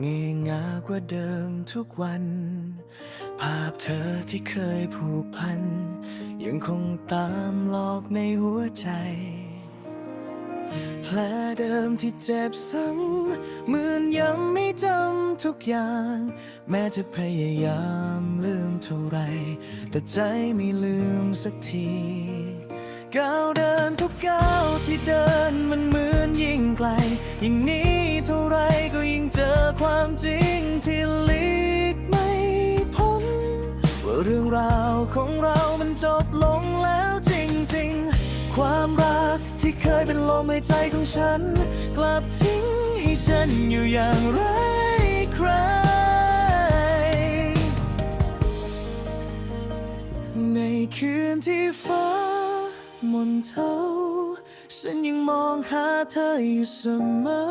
เงียงากว่าเดิมทุกวัน ภาพเธอที่เคยผูกพัน ยังคงตามหลอกในหัวใจ แผลเดิมที่เจ็บซ้ำเหมือนยังไม่จำทุกอย่าง แม้จะพยายามลืมเท่าไร แต่ใจไม่ลืมสักทีก้าวเดินทุกก้าวที่เดินมันเหมือนยิ่งไกล ยิ่งนี้ ความจริงที่หลีกไม่พ้น ว่าเรื่องราวของเรามันจบลงแล้วจริงๆ ความรักที่เคยเป็นลมหายใจของฉัน กลับทิ้งให้ฉันอยู่อย่างไรใคร ในคืนที่ฟ้ามนเทา ฉันยังมองหาเธออยู่เสมอ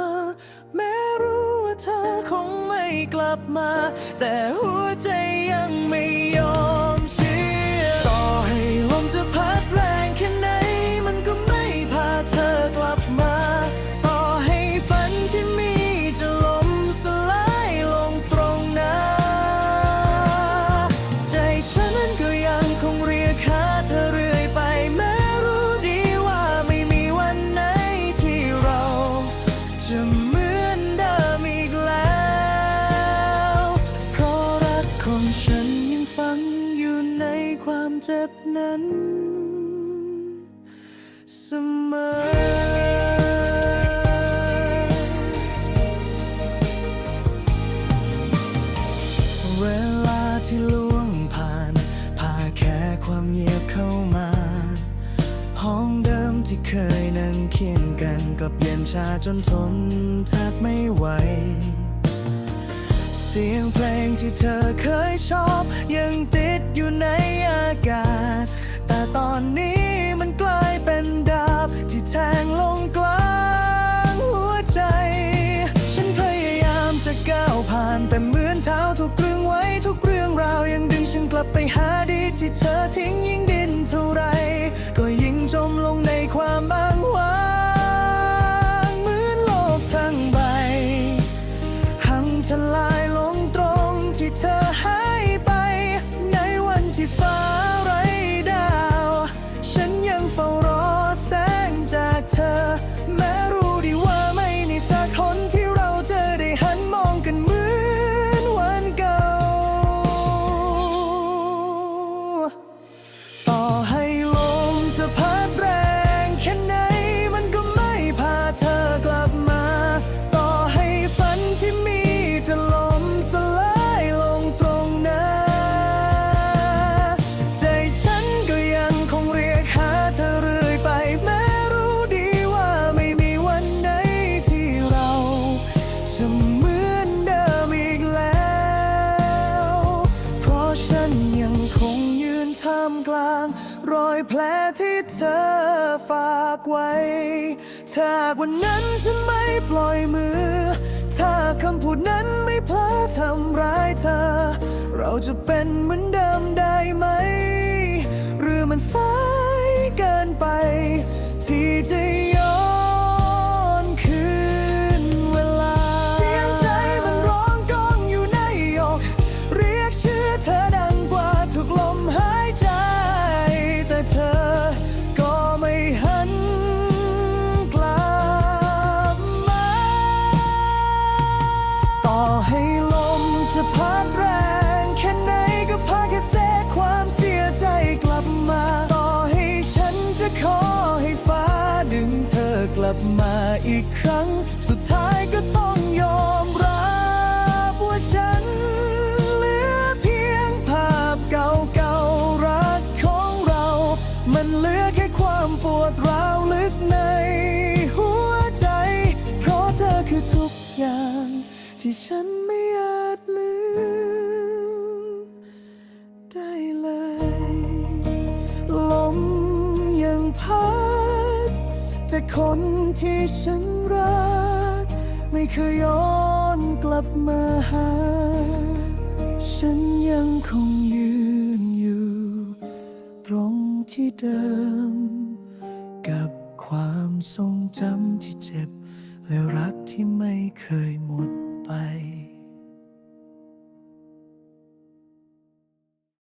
แม้รู้ว่าเธอคงไม่กลับมา แต่หัวใจ เจ็บนั้น เสมอเวลาที่ล่วงผ่าน พาแค่ความเงียบเข้ามา ห้องเดิมที่เคยนั่งเคียงกันก็เปลี่ยนชาจนทนแทบไม่ไหว เสียงเพลงที่เธอเคยชอบ ลับไปหาดีที่เธอทิ้งยิ่งดินเท่าไร ก็ยิ่งจมลงในความบา จะเหมือนเดิมอีกแล้ว เพราะฉันยังคงยืนท่ามกลาง รอยแผลที่เธอฝากไว้ ถ้าวันนั้นฉันไม่ปล่อยมือ ถ้าคำพูดนั้นไม่เพลอทำร้ายเธอ เราจะเป็นเหมือนเดิมได้ไหม หรือมันสายเกินไป ที่จะ อีกครั้ง สุดท้ายก็ต้องยอมรับว่าฉันเหลือเพียงภาพเก่าๆรักของเรา มันเหลือแค่ความปวดร้าวลึกในหัวใจ เพราะเธอคือทุกอย่างที่ฉันไม่อาจ แต่คนที่ฉันรัก ไม่เคยย้อนกลับมาหา ฉันยังคงยืนอยู่ ตรงที่เดิม กับความทรงจำที่เจ็บ และรักที่ไม่เคยหมดไป